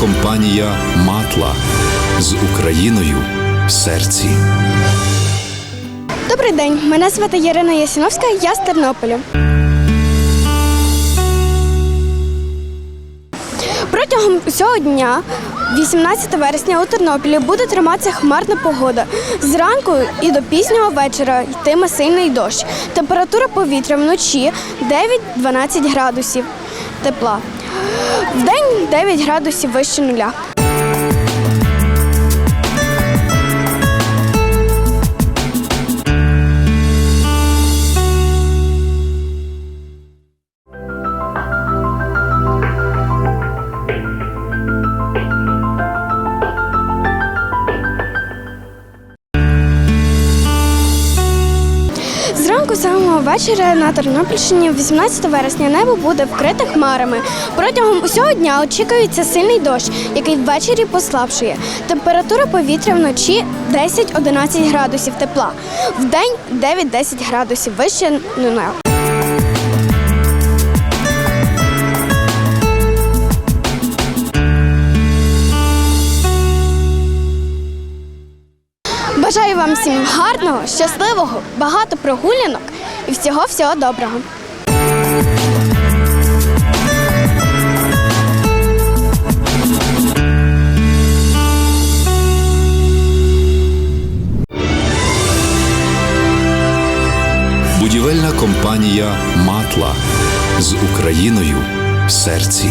компанія Матла з Україною в серці. Добрий день, мене звати Ірина Ясіновська, я з Тернополя. Протягом цього дня, 18 вересня, у Тернополі буде триматися хмарна погода. Зранку і до пізнього вечора йтиме сильний дощ. Температура повітря вночі 9-12 градусів тепла. Вдень 9 градусів вище нуля. Зранку самого вечора на Тернопільщині, 18 вересня, небо буде вкрите хмарами. Протягом усього дня очікується сильний дощ, який ввечері послабшує. Температура повітря вночі 10-11 градусів тепла, в день 9-10 градусів вище нуля. Бажаю вам всім гарного, щасливого, багато прогулянок і всього всього доброго. Будівельна компанія Матла з Україною в серці.